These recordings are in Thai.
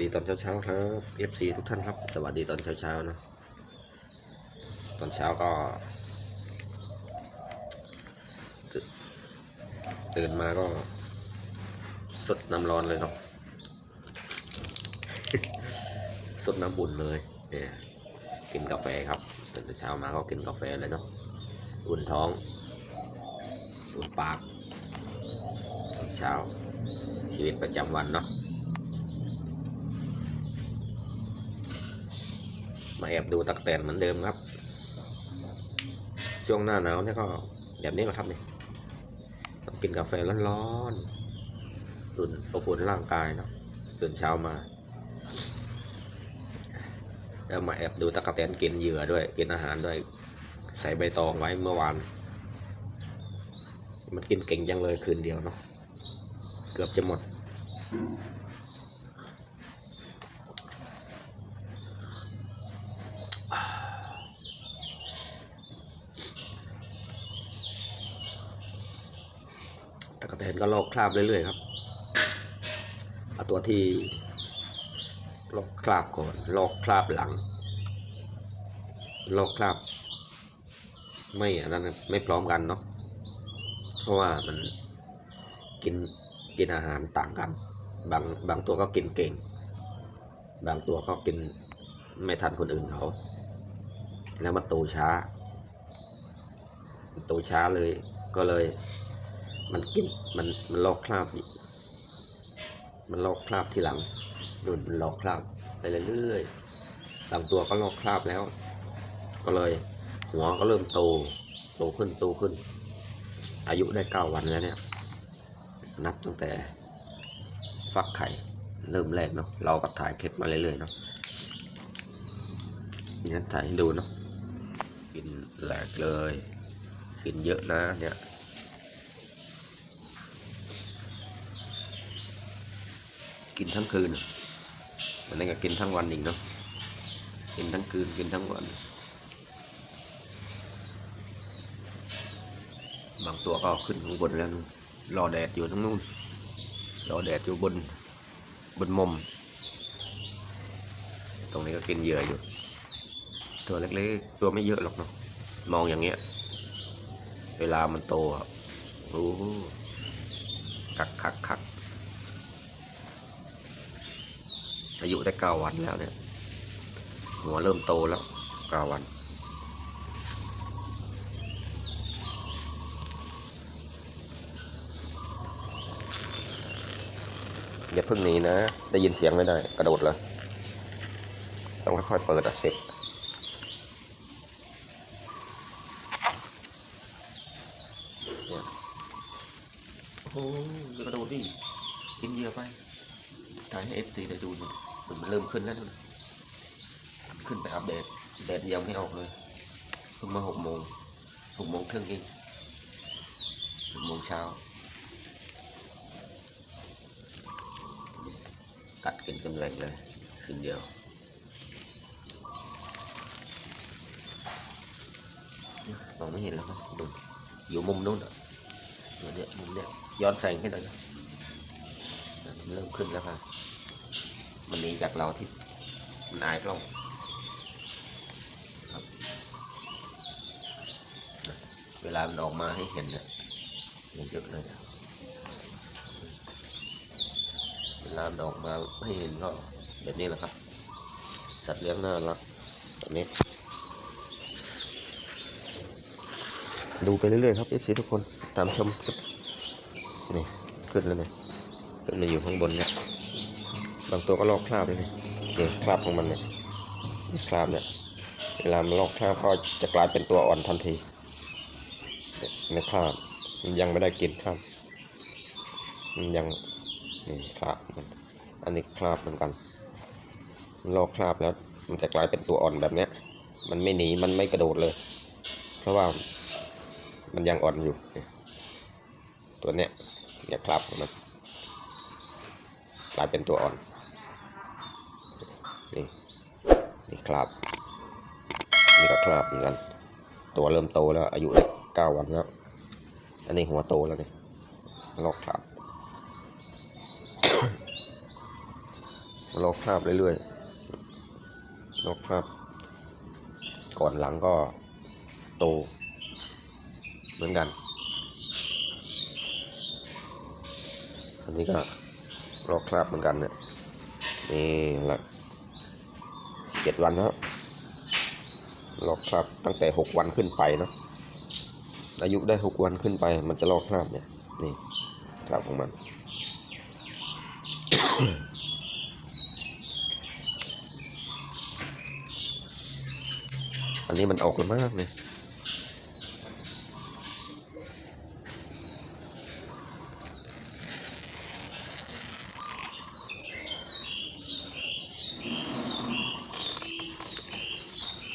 ดีตอนเช้าๆครับ FC ทุกท่านครับ สวัสดีตอนเช้าๆนะ ตอนเช้าก็ ตื่นมาก็ สดน้ำร้อนเลยเนาะ สดน้ำบุ่นเลยเนี่ยกินกาแฟครับตื่นแต่เช้ามาก็กินกาแฟเลยเนาะ อุ่นท้อง อุ่นปากตอนเช้าชีวิตประจำวันเนาะ มาแอบดูตักแตนเหมือนเดิมครับ ช่วงหน้าหนาวเนี่ยก็แบบนี้แหละครับเนี่ยต้องกินกาแฟร้อนๆตื่นอบอุ่นร่างกายเนาะตื่นเช้ามา แล้วมาแอบดูตะกแตนกินเหยื่อด้วย กินอาหารด้วย ใส่ใบตองไว้เมื่อวาน มันกินเก่งจังเลยคืนเดียวเนาะ เกือบจะหมด กแตนก็ลอกคราบเรื่อยๆครับเอาตัวที่ลอกคราบก่อนลอกคราบหลังลอกคราบ ไม่อันนั้นไม่พร้อมกันเนาะเพราะว่ามันกินกินอาหารต่างกัน บางบางตัวก็กินเก่ง บางตัวก็กินไม่ทันคนอื่นเขาแล้วมันโตช้าโตช้าเลยก็เลย มันกินมันมันลอกคราบอีกมันลอกคราบทีหลังนุ่นมันลอกคราบไปเรื่อยๆบางตัวก็ลอกคราบแล้ว ก็เลย หัวก็เริ่มโต โตขึ้นโตขึ้น อายุได้เก้าวันแล้วเนี่ย นับตั้งแต่ ฟักไข่เริ่มแรกเนาะเราก็ถ่ายคลิปมาเรื่อยๆเนาะงั้นถ่ายให้ดูเนาะกินแหลกเลย กินเยอะนะเนี่ย กินทั้งคืนอันนี้ก็กินทั้งวันอีกเนาะกินทั้งคืนกินทั้งวัน บางตัวก็ขึ้นข้างบนแล้ว รอแดดอยู่ทั้งนู้นรอแดดอยู่บนบนมุม ตรงนี้ก็กินเหยื่ออยู่ ตัวเล็กๆ ตัวไม่เยอะหรอกเนาะมองอย่างเงี้ย เวลามันโตอะโอ้คักคักคัก อายุได้เก้าวันแล้วเนี่ย หัวเริ่มโตแล้วเก้าวัน อย่าเพิ่งหนีนะ ได้ยินเสียงไม่ได้ กระโดดเลยต้องค่อยๆเปิดอะเสร็จเนี่ยโอ้ยอย่ากระโดดดิกินเยื่อไปถ่ายให้เอฟซีได้ดูหน่อย มันเริ่มขึ้นแล้วนะขึ้นไปอัปเดตแดดยังไม่ออกเลยเพิ่งมาหกโมงหกโมงครึ่งเองหกโมงเช้ากัดกินกันแรงเลยคืนเดียวมองไม่เห็นแล้วครับดูอยู่มุมนู้นอะเดี๋ยวเนี่ยมุมเนี้ยย้อนแสงให้หน่อยนะเริ่มขึ้นแล้วครับ มันหนีจากเราที่มันอายกล้องครับ เวลามันออกมาให้เห็นเนี่ยมันเยอะเลยเวลามันออกมาให้เห็นก็แบบนี้แหละครับ สัตว์เลี้ยงน่ารักแบบนี้ ดูไปเรื่อยๆครับ FC ทุกคนตามชมคลิปนี่ขึ้นแล้วเนี่ยขึ้นมาอยู่ข้างบนเนี่ย บางตัวก็ลอกคราบเลยนี่คราบของมันเนี่ยคราบเนี่ยเวลามันลอกคราบก็จะกลายเป็นตัวอ่อนทันทีเนี่ยในคราบมันยังไม่ได้กินคราบมันยังนี่คราบมันอันนี้คราบเหมือนกันมันลอกคราบแล้ว มันจะกลายเป็นตัวอ่อนแบบเนี้ย มันไม่หนีมันไม่กระโดดเลย เพราะว่ามันยังอ่อนอยู่ ตัวเนี้ยเนี่ยคราบมันกลายเป็นตัวอ่อน นี่นี่คราบนี่ก็คราบเหมือนกัน ตัวเริ่มโตแล้ว อายุได้เก้าวันแล้ว อันนี้หัวโตแล้วนี่ลอกคราบลอกคราบเรื่อยๆลอกคราบ ก่อนหลังก็โต เหมือนกัน อันนี้ก็ลอกคราบเหมือนกันเนี่ยนี่หละ เจ็ดวันแล้วลอกคราบตั้งแต่หกวันขึ้นไปเนาะอายุได้หกวันขึ้นไป มันจะลอกคราบเนี่ยนี่คราบของมัน อันนี้มันออกเลยมากเลย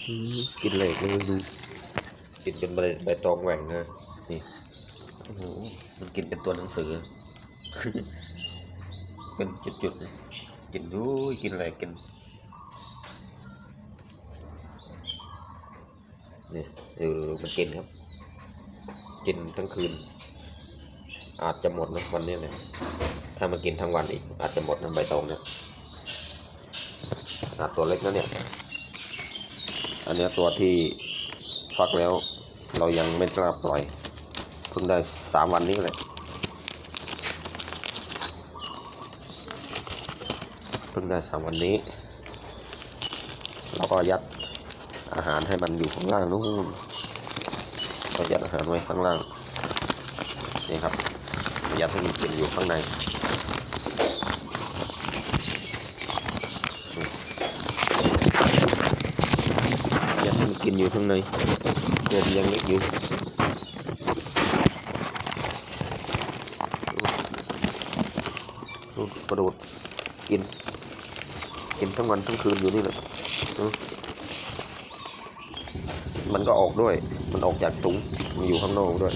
กินเหล็กเลยดูกินจนใบใบตองแหว่งเลยนี่โอ้โหมันกินเป็นตัวหนังสือ เป็นจุดๆกินดูกินอะไรกินนี่ดูมันกินครับ กินทั้งคืน อาจจะหมดนะวันนี้เลยถ้ามันกินทั้งวันอีก อาจจะหมดนะใบตองเนี่ยขนาดตัวเล็กนะเนี่ย อันเนี้ยตัวที่ฟักแล้ว เรายังไม่กล้าปล่อย เพิ่งได้สามวันนี้เลยเพิ่งได้สามวันนี้เราก็ยัดอาหารให้มันอยู่ข้างล่างนู่นเรายัดอาหารไว้ข้างล่างนี่ครับยัดให้มันกินอยู่ข้างในยัดให้มันกิน อยู่ข้างในตัวมันยังเล็กอยู่ดูกระโดดกิน กินทั้งวันทั้งคืนอยู่นี่แหละมันก็ออกด้วย มันออกจากถุงมันอยู่ข้างนอกด้วย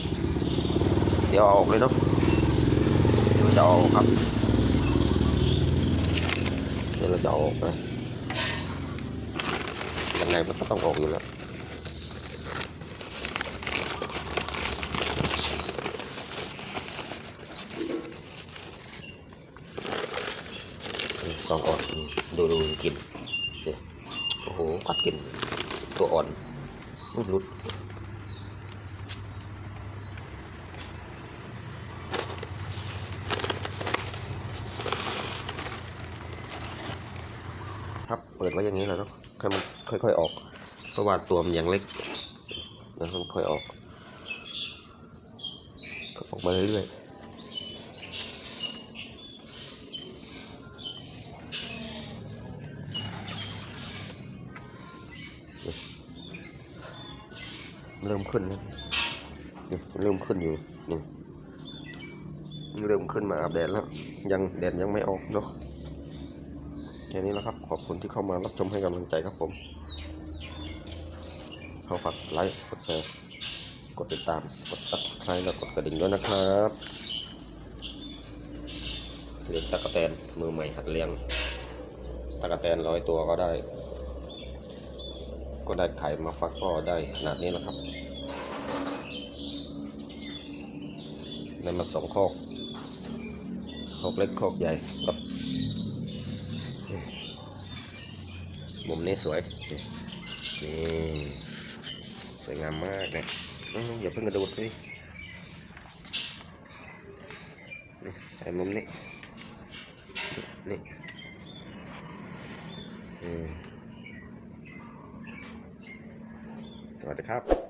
เดี๋ยวออกเลยเนาะเดี๋ยวจะออกครับ เดี๋ยวเราจะออกนะยังไงมันก็ต้องออกอยู่แล้ว กองอ่อนดูดูกินเนี่ยโอ้โหกัดกินตัวอ่อนรุดรุดครับเปิดไว้อย่างนี้แหล้วเนาะให้มันค่อยๆออกเพราะว่าตัวมันยังเล็กเดี๋ยวค่อยออกก็ออกมาเรื่อยๆ เริ่มขึ้นแล้วนี่เริ่มขึ้นอยู่นี่เริ่มขึ้นมาอาบแดดแล้ว ยังแดดยังไม่ออกเนาะแค่นี้แล้วครับ ขอบคุณที่เข้ามารับชมให้กำลังใจครับผม เข้าฝากไลค์กดแชร์กดติดตาม กด subscribe แล้วกดกระดิ่งด้วยนะครับเลี้ยงตะกะแตนมือใหม่หัดเลี้ยงตะกะแตนร้อยตัวก็ได้ ก็ได้ไข่มาฟักก็ได้ขนาดนี้แล้วครับได้มาสองคอกคอกเล็กคอกใหญ่ครับมุมนี้สวยนี่สวยงามมากเลยอื้อย่าเพิ่งกระโดดไปดินี่ถ่ายมุมนี้นี่อืม ส วัสดีครับ